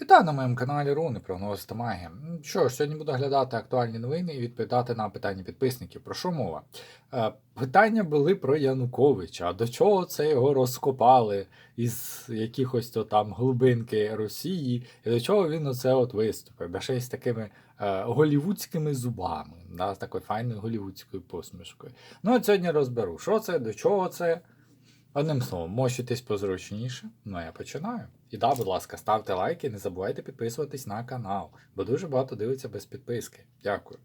Вітаю на моєму каналі Руни Прогноз та Магія. Що ж, сьогодні буду глядати актуальні новини і відповідати на питання підписників. Про що мова? Е, питання були про Януковича. А до чого це його розкопали із якихось то там глибинки Росії, і до чого він оце от виступив? Да ще з такими е, голівудськими зубами, да, з такою файною голівудською посмішкою. Ну, от сьогодні розберу, що це, до чого це. Одним словом, мощитесь позручніше. Ну, я починаю. І да, будь ласка, ставте лайки, не забувайте підписуватись на канал, бо дуже багато дивиться без підписки. Дякую.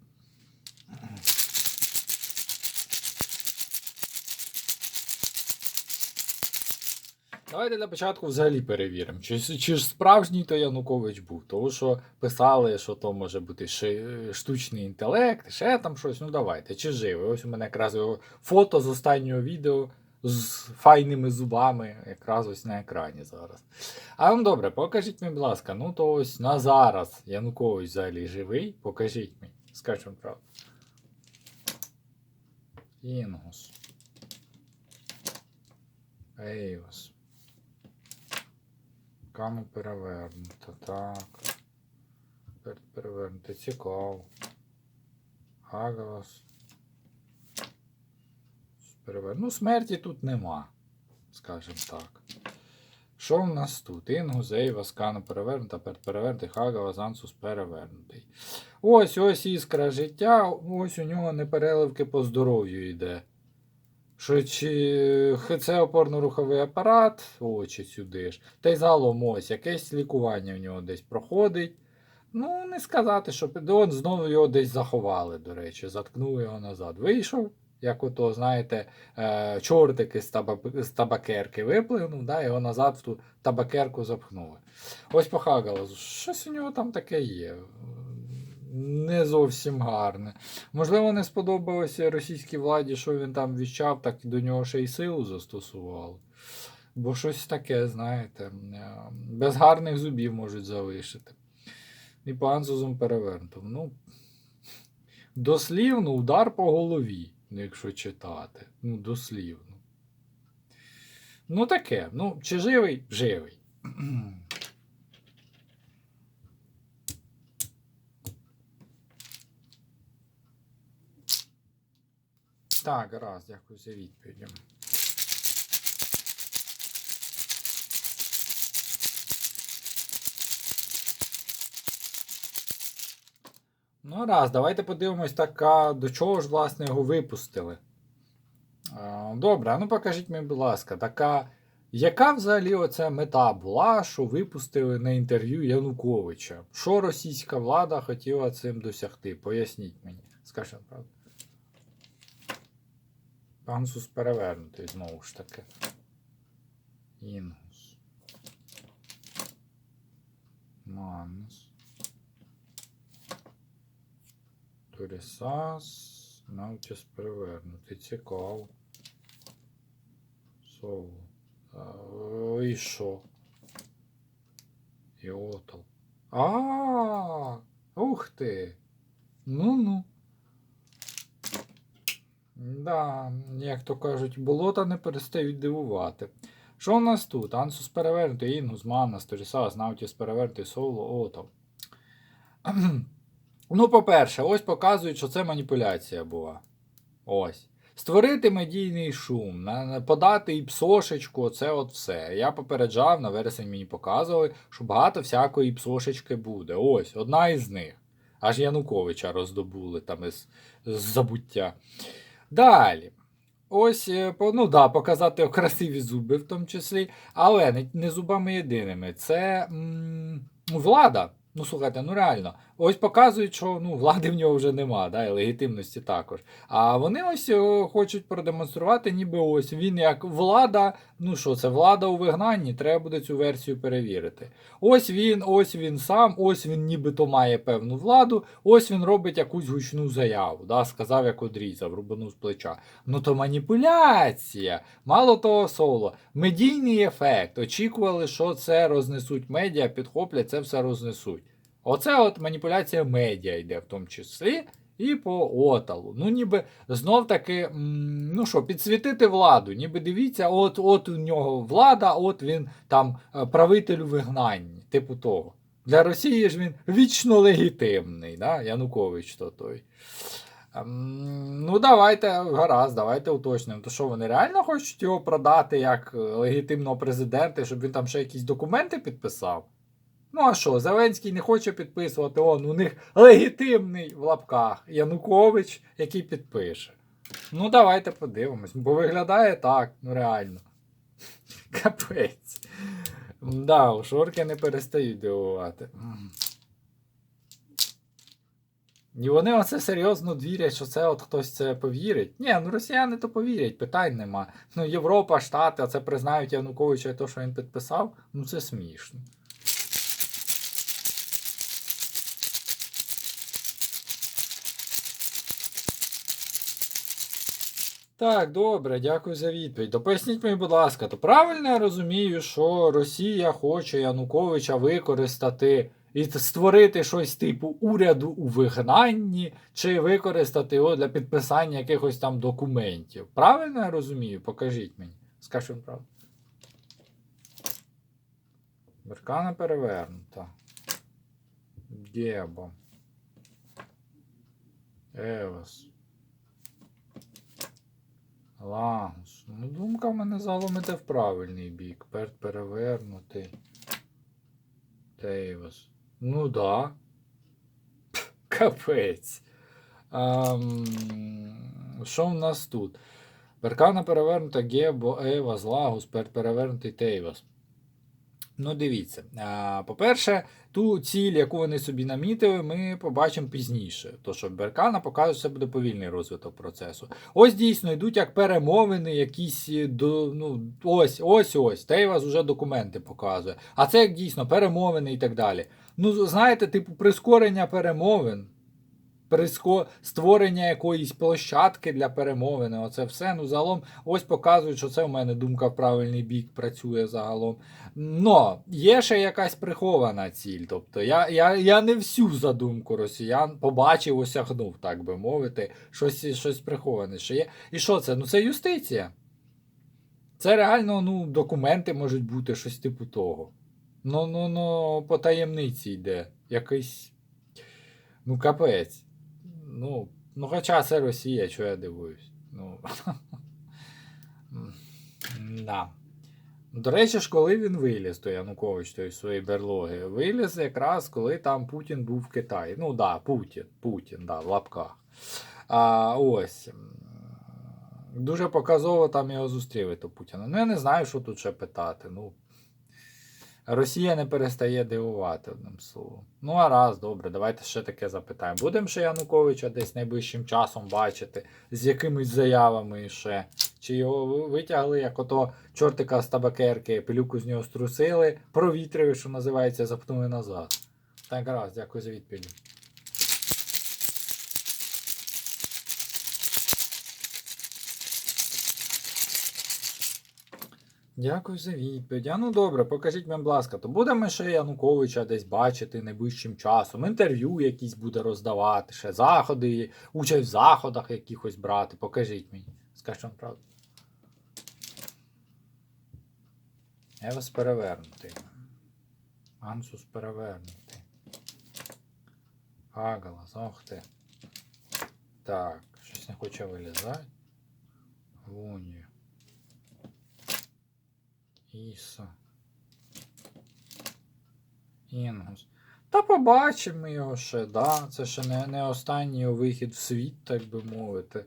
Давайте для початку взагалі перевіримо, чи, чи ж справжній то Янукович був. Тому що писали, що то може бути штучний інтелект, ще там щось. Ну давайте, чи живий. Ось у мене якраз фото з останнього відео з файними зубами, якраз ось на екрані зараз. А ну добре, покажіть мені, будь ласка, ну то ось на зараз Янукович взагалі живий. Покажіть мені, скажу вам правду. Інгус. Ейос. Каму перевернуто, так. Перевернуто. Цікаво. Агалас. Перевер... Ну, смерті тут нема, скажімо так. Що в нас тут? Інгус, Ейва, Скана перевернута, перевернутий, Хагава, Зансус перевернутий. Ось ось іскра життя, ось у нього непереливки по здоров'ю йде. Що чи це опорно-руховий апарат, очі сюди ж. Та й загалом ось якесь лікування в нього десь проходить. Ну, не сказати, що он знову його десь заховали, до речі, заткнули його назад. Вийшов, як ото, знаєте, е, чортики з, таба- з табакерки виплигнув, да, його назад в ту табакерку запхнули. Ось по Хагалазу. Щось у нього там таке є. Не зовсім гарне. Можливо, не сподобалося російській владі, що він там віщав, так до нього ще й силу застосували. Бо щось таке, знаєте, е, без гарних зубів можуть залишити. І по Ансузом перевернутому. Ну, дослівно удар по голові, якщо читати. Ну, дослівно. Ну, таке. Ну, чи живий? Живий. Так, раз, дякую за відповідь. Ну, раз, давайте подивимось, так, а до чого ж, власне, його випустили. Добре, ну покажіть мені, будь ласка, така. Яка взагалі оця мета була, що випустили на інтерв'ю Януковича? Що російська влада хотіла цим досягти? Поясніть мені, скажіть правду. Пансус перевернутий знову ж таки. Інгус. Манус. Турісас. Наутіс перевернутий. Цікаво. А, І що? І отол. А, ух ти. Ну-ну. Да, як то кажуть, болота не перестають дивувати. Що у нас тут? Ансус перевернутий, Інгус, Маннас, Торісас, Наутіс перевернутий, Соло, Отов. Ну, по-перше, ось показують, що це маніпуляція була. Ось. Створити медійний шум, подати і псошечку, це от все. Я попереджав, на вересень мені показували, що багато всякої псошечки буде. Ось, одна із них. Аж Януковича роздобули там із, з забуття. Далі. Ось, е, ну да, показати красиві зуби в тому числі, але не, не зубами єдиними. Це м, влада. Ну, слухайте, ну реально. Ось показують, що ну, влади в нього вже нема, да, і легітимності також. А вони ось о, хочуть продемонструвати, ніби ось він як влада. Ну що, це влада у вигнанні, треба буде цю версію перевірити. Ось він, ось він сам, ось він нібито має певну владу, ось він робить якусь гучну заяву, да, сказав, як одрізав, рубанув з плеча. Ну то маніпуляція. Мало того, соло, медійний ефект. Очікували, що це рознесуть медіа, підхоплять, це все рознесуть. Оце от маніпуляція медіа йде в тому числі. І по оталу. Ну, ніби знов таки, ну що, підсвітити владу. Ніби дивіться, от от у нього влада, от він там е, правитель у вигнанні, типу того. Для Росії ж він вічно легітимний, да? Янукович то той. Ем, Ну, давайте, гаразд, давайте уточнимо. То що вони реально хочуть його продати як е, легітимного президента, щоб він там ще якісь документи підписав? Ну а що, Зеленський не хоче підписувати, он у них легітимний в лапках Янукович, який підпише. Ну, давайте подивимось, бо виглядає так, ну реально. Капець. Да, шорки не перестають дивувати. І вони оце серйозно вірять, що це от хтось це повірить. Ні, ну росіяни то повірять, питань нема. Ну, Європа, Штати, а це признають Януковича і то, що він підписав, ну це смішно. Так, добре, дякую за відповідь. То поясніть мені, будь ласка, то правильно я розумію, що Росія хоче Януковича використати і створити щось типу уряду у вигнанні, чи використати його для підписання якихось там документів. Правильно я розумію? Покажіть мені. Скажіть правду. Беркана перевернута. Гебо. Евас. Лагус. Ну, думка в мене залом іде в правильний бік. Перт перевернутий. Тейвас. Ну да. Капець. Ам, що в нас тут? Беркана перевернута, Гебо, Евас, Лагус, перт перевернутий Тейвас. Ну, дивіться. По-перше, ту ціль, яку вони собі намітили, ми побачимо пізніше. То, що Беркана показує, що буде повільний розвиток процесу. Ось дійсно йдуть як перемовини, якісь е, до, ну, ось, ось, ось. Тейвас вже документи показує. А це як дійсно перемовини і так далі. Ну, знаєте, типу, прискорення перемовин. Створення якоїсь площадки для перемовини, оце все. Ну, загалом, ось показують, що це в мене думка в правильний бік працює загалом. Но є ще якась прихована ціль. Тобто я, я, я не всю задумку росіян побачив, осягнув, так би мовити, щось, щось приховане. Ще є. І що це? Ну це юстиція. Це реально ну, документи можуть бути, щось типу того. Ну, ну, ну, по таємниці йде. Якийсь. Ну, капець. Ну, ну хоча це Росія, чого я дивуюсь. Ну. да. До речі ж, коли він виліз, то Янукович той своєї берлоги, виліз якраз коли там Путін був в Китаї. Ну да, Путін, Путін, да, в лапках. А, ось. Дуже показово там його зустріли, то Путіна. Ну, я не знаю, що тут ще питати. Ну, Росія не перестає дивувати одним словом. Ну, а раз, добре, давайте ще таке запитаємо. Будемо ще Януковича десь найближчим часом бачити, з якимись заявами ще. Чи його витягли, як ото чортика з табакерки, пилюку з нього струсили, провітрили, що називається, запнули назад. Так, раз, дякую за відповідь. Дякую за відповідь. А ну добре, покажіть мені, будь ласка, то будемо ще Януковича десь бачити найближчим часом, інтерв'ю якісь буде роздавати, ще заходи, участь в заходах якихось брати. Покажіть мені. Скажіть вам правду. Евас перевернутий. Ансус перевернутий. Агалас, ох ти. Так, щось не хоче вилізати. Лунію. Іса. Інгус. Та побачимо його ще, да. Це ще не, не останній вихід в світ, так би мовити.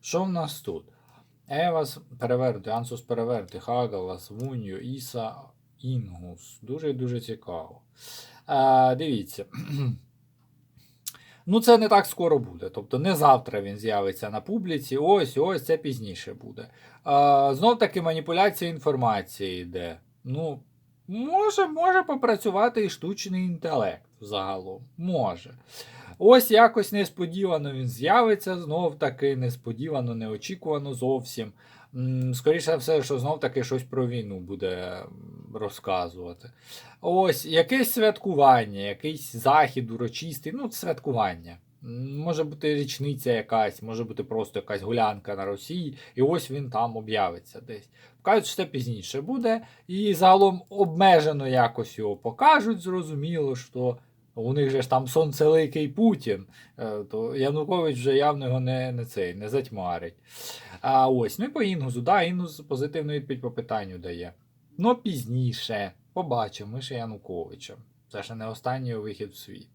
Що в нас тут? Евас перевернутий, Ансус перевернутий, Хагалас, Вуньо, Іса, Інгус. Дуже дуже цікаво. А, дивіться. Ну, це не так скоро буде. Тобто не завтра він з'явиться на публіці. Ось, ось це пізніше буде. А, знов таки маніпуляція інформації йде. Ну, може, може попрацювати і штучний інтелект загалом. Може. Ось якось несподівано він з'явиться, знов таки несподівано, неочікувано зовсім. Скоріше все, що знов таки щось про війну буде розказувати. Ось якесь святкування, якийсь захід урочистий, ну, святкування. Може бути річниця якась, може бути просто якась гулянка на Росії, і ось він там об'явиться десь. Кажуть, що це пізніше буде, і загалом обмежено якось його покажуть, зрозуміло, що у них же ж там сонцеликий Путін, е, то Янукович вже явно його не, не цей, не затьмарить. А ось, ну і по Інгузу, да, Інгуз позитивну відповідь по питанню дає. Ну, пізніше. Побачимо, ми ще Януковича. Це ще не останній вихід в світ.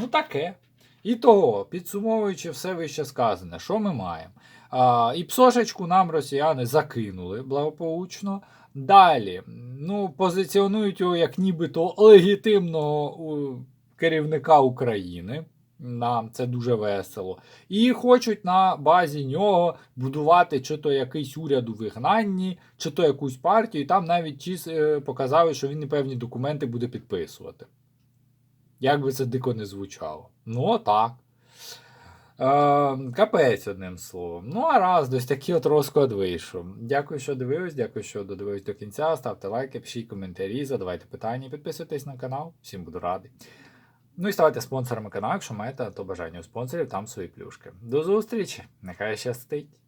Ну, таке. І того, підсумовуючи все вище сказане, що ми маємо? А, і псошечку нам росіяни закинули благополучно. Далі, ну, позиціонують його як нібито легітимного керівника України. Нам це дуже весело. І хочуть на базі нього будувати чи то якийсь уряд у вигнанні, чи то якусь партію. І там навіть чіс- е, показали, що він певні документи буде підписувати. Як би це дико не звучало. Ну, так. Е, капець, одним словом. Ну, а раз, ось такий от розклад вийшов. Дякую, що дивились, дякую, що додивились до кінця. Ставте лайки, пишіть коментарі, задавайте питання, підписуйтесь на канал. Всім буду радий. Ну і ставайте спонсорами каналу, якщо маєте то бажання у спонсорів, там свої плюшки. До зустрічі! Нехай щастить!